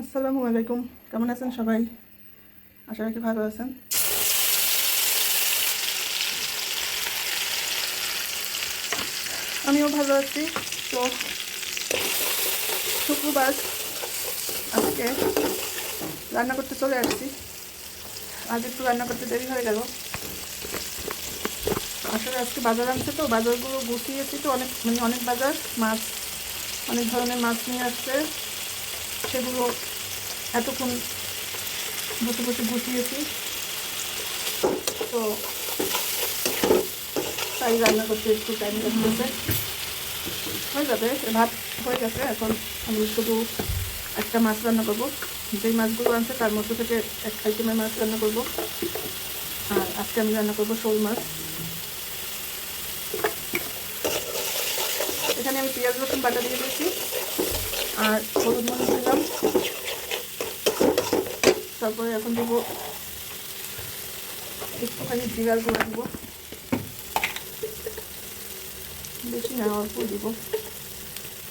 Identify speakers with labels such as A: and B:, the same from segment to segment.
A: আসসালামু আলাইকুম। কেমন আছেন সবাই? আশা রাখি ভালো আছেন। আমিও ভালো আছি। তো শুক্রবার আজকে রান্না করতে চলে আসছি। আজ একটু রান্না করতে দেরি হয়ে গেল। আসলে আজকে বাজার আনছে তো, বাজারগুলো গুছিয়েছি তো, অনেক মানে অনেক বাজার, মাছ অনেক ধরনের মাছ নিয়ে আসছে। সেগুলো এতক্ষণ বসে বসে গুছিয়েছি। তো তাই রান্না করতে একটু টাইম লাগতেছে। হয়ে যাবে, ভাত হয়ে গেছে। এখন আমি শুধু একটা মাছ রান্না করব। যেই মাছগুলো আনছে তার মধ্যে থেকে এক আইটেমের মাছ রান্না করব। আর আজকে আমি রান্না করব শোল মাছ। এখানে আমি পেঁয়াজ, রসুন বাটা দিয়ে দিয়েছি। আর হলুদ মরিচ দিলাম। তারপরে এখন দেবো একটুখানি জিরার গুঁড়া দেবো। বেশি না, অল্প দিব।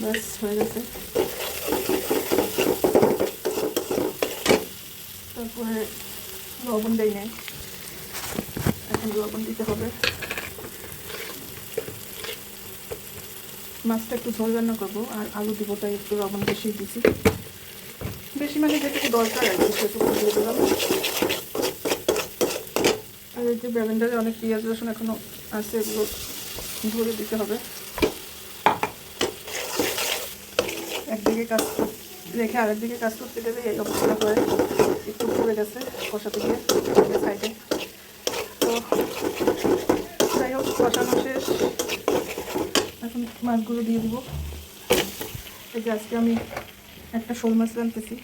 A: ব্যাস, হয়ে গেছে। তারপরে লবণ দেয় নেই। এখন লবণ দিতে হবে। মাছটা একটু ঝোল রান্না করব, আর আলু দিব তাই একটু লবণ বেশি দিছি। বেশি মানে যেটুকু দরকার আর কি, সেটুকু দিয়ে দিলাম। আর এই যে ব্যালেন্ডারে অনেক পেঁয়াজ, রসুন এখনও আছে, এগুলো ধরে দিতে হবে। একদিকে কাজ রেখে আরেকদিকে কাজ করতে গেলে এই অবস্থা করে একটু পড়ে গেছে কষাতে গিয়ে সাইডে। তো যাই হোক, কষানো শেষ। এখন মাছগুলো দিয়ে দিব। এই যে আজকে আমি একটা শোল মাছ রানতেছি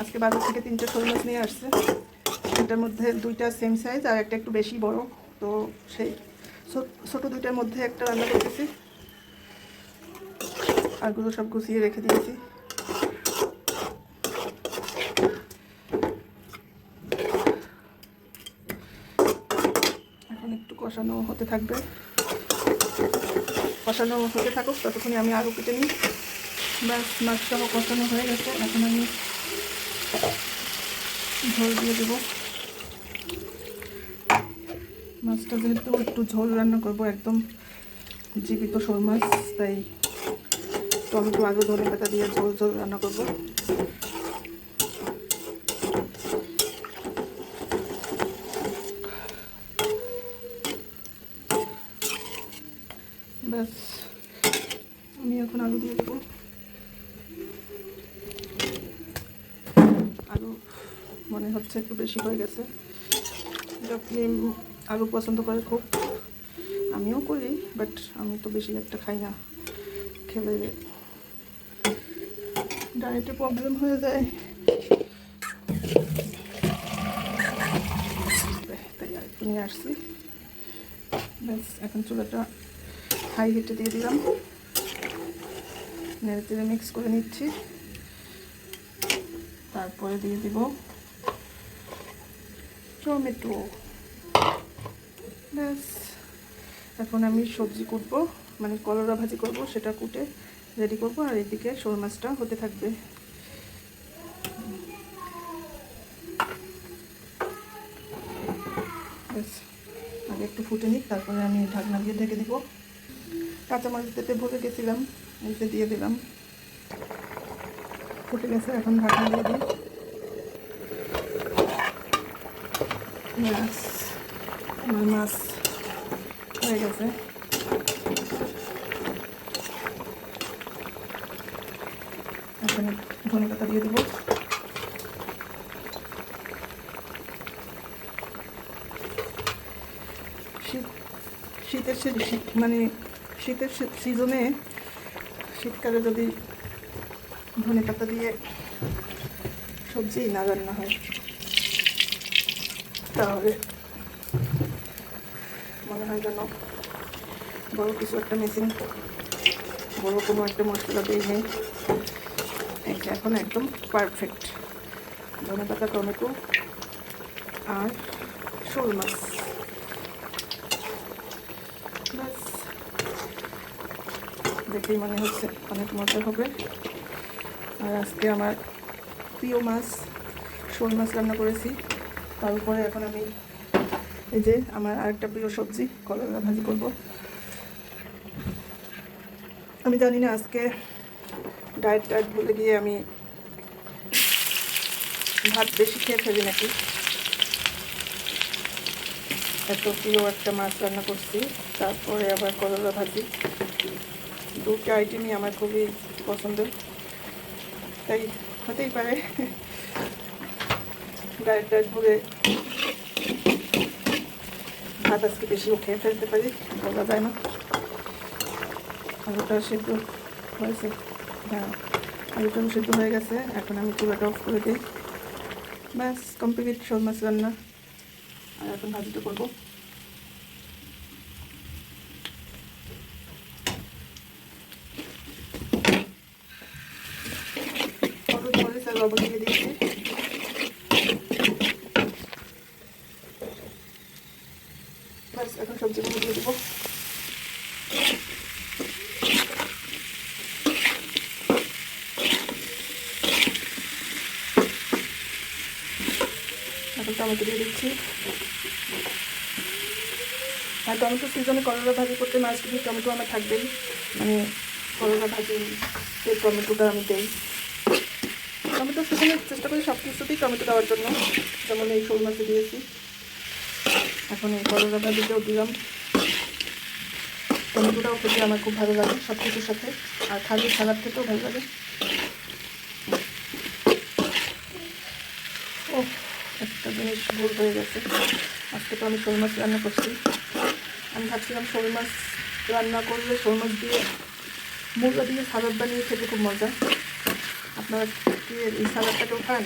A: আজকে বাজার থেকে তিনটে শোল মাছ নিয়ে আসছে। এটার মধ্যে দুইটা সেম সাইজ আর একটা একটু বেশি বড়। তো সেই ছোটো দুইটার মধ্যে একটা রান্না করতেছি। আরগুলো সব গুছিয়ে রেখে দিয়েছি। এখন একটু কষানো হতে থাকবে। কষানো হতে থাকুক, ততক্ষণে আমি আলু কেটে নিই। ব্যাস, মাছটাও কষানো হয়ে গেছে। এখন আমি ঝোল দিয়ে দেবো। মাছটা যেহেতু একটু ঝোল রান্না করব, একদম জীবিত শোল মাছ, তাই টমেটো আলু ধনে পাতা দিয়ে ঝোল ঝোল রান্না করব ব্যাস আমি এখন আলু দিয়ে দেবো আলু মনে হচ্ছে একটু বেশি হয়ে গেছে। আপনি আলু পছন্দ করে খুব। আমিও করি বাট আমি তো বেশি একটা খাই না। খেলে ডায়েটে প্রবলেম হয়ে যায়। তাই আর একটু নিয়ে আসছি। ব্যাস, এখন চুলাটা হাই হিটে দিয়ে দিলাম। নেড়ে তেড়ে মিক্স করে নিচ্ছি। তারপরে দিয়ে দিব টমেটো ব্যাস। এখন আমি সবজি কুটবো মানে কলরা ভাজি করব, সেটা কুটে রেডি করব, আর এদিকে শোল মাছটা হতে থাকবে। ব্যাস, আগে একটু ফুটে নিক, তারপরে আমি ঢাকনা দিয়ে ঢেকে দিব। কাঁচামাচ দিতে ভুলে গেছিলাম এতে দিয়ে দিলাম। ফুটে গেছে, এখন ঢাকনা দিয়ে দিই। ব্যাস আমার মাছ হয়ে গেছে এখন ধনে পাতা দিয়ে দেবো শীত, শীতের মানে শীতের সিজনে শীতকালে যদি ধনে পাতা দিয়ে সবজি না রান্না হয়। তাহলে মনে হয় যেন বড় কিছু একটা মেশিন বড় কোনো একটা মশলা দিয়ে নেই। এটা এখন একদম পারফেক্ট ধনে পাতা টমেটো আর শোল মাছ। ব্যাস। দেখেই মনে হচ্ছে অনেক মজা হবে। আর আজকে আমার প্রিয় মাছ, শোল মাছ রান্না করেছি। তার উপরে এখন আমি এই যে আমার আরেকটা প্রিয় সবজি কলরা ভাজি করব। আমি জানি না আজকে ডায়েট টায়েট ভুলে গিয়ে আমি ভাত বেশি খেয়ে ফেলি নাকি। এত প্রিয় একটা মাছ রান্না করছি, তারপরে আবার করলা ভাজি। দুটো আইটেমই আমার খুবই পছন্দের। তাই হতেই পারে। ডায়েট ডায়েট ভরে ভাত আজকে বেশিও খেয়ে ফেলতে পারি, বলা যায় না। আলুটা সেদ্ধ হয়েছে। হ্যাঁ আলুটাও সেদ্ধ হয়ে গেছে, এখন আমি চুলাটা অফ করে দিই। ব্যাস, কমপ্লিট শোল মাছ রান্না। আর এখন ভাজিটা করব। লবণ দিয়ে দিচ্ছি ব্যাস এখন সবজিগুলো দিয়ে দেবো এখন টমেটো দিয়ে দিচ্ছি। আর টমেটো সিজনে করলা ভাজি করতে মাছ দিয়ে টমেটো আমার থাকবেই। মানে করলা ভাজি এই টমেটোটা আমি দেই। টমেটো সিজনে চেষ্টা করি সব কিছুতেই টমেটো দেওয়ার জন্য। যেমন এই শোল মাছে দিয়েছি। এখন এই করলা ভাজিতেও দিলাম। টমেটোটাও খেতে আমার খুব ভালো লাগে সব কিছুর সাথে। আর খালি সালাদ খেতেও ভালো লাগে ও একটা জিনিস ভুল হয়ে গেছে। আজকে তো আমি শোল মাছ রান্না করছি। আমি ভাবছিলাম শোল মাছ রান্না করলে শোল মাছ দিয়ে মুরগা দিয়ে সালাদ বানিয়ে খেতে খুব মজা। আপনারা কি এই সালাদটাকেও খান?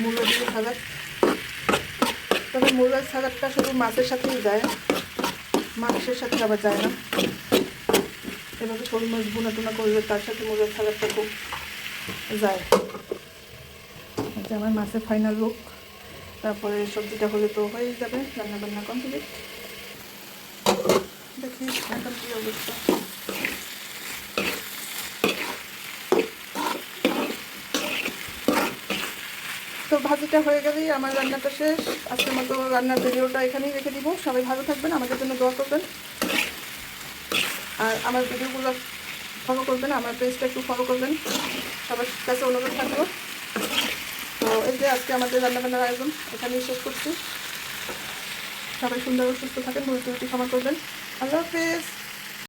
A: মুরগা দিয়ে সালাদ? তবে মুরগার সালাদটা শুধু মাছের সাথেই যায়। মাংসের সাথে আবার যায় না। এভাবে শোল মাছ বোনা টোনা করলে তার সাথে মুরগার সালাদটা খুব যায়। আচ্ছা আমার মাছের ফাইনাল লুক তারপরে সবজিটা হলে তো হয়ে যাবে রান্না বান্না কমপ্লিট দেখি, এখন কি অবস্থা? তো ভাজিটা হয়ে গেলেই আমার রান্নাটা শেষ। আজকের মতো রান্নার ভিডিওটা এখানেই রেখে দিব। সবাই ভালো থাকবেন, আমাদের জন্য দোয়া করবেন। আর আমার ভিডিওগুলো ফলো করবেন, আমার পেজটা একটু ফলো করবেন। সবার কাছে অনুরোধ থাকব এই যে আজকে আমাদের রান্নাবান্নার আয়োজন, এখানেই শেষ করছি। সবাই সুন্দর সুস্থ থাকেন ভুল ত্রুটি ক্ষমা করবেন। আল্লাহ হাফেজ।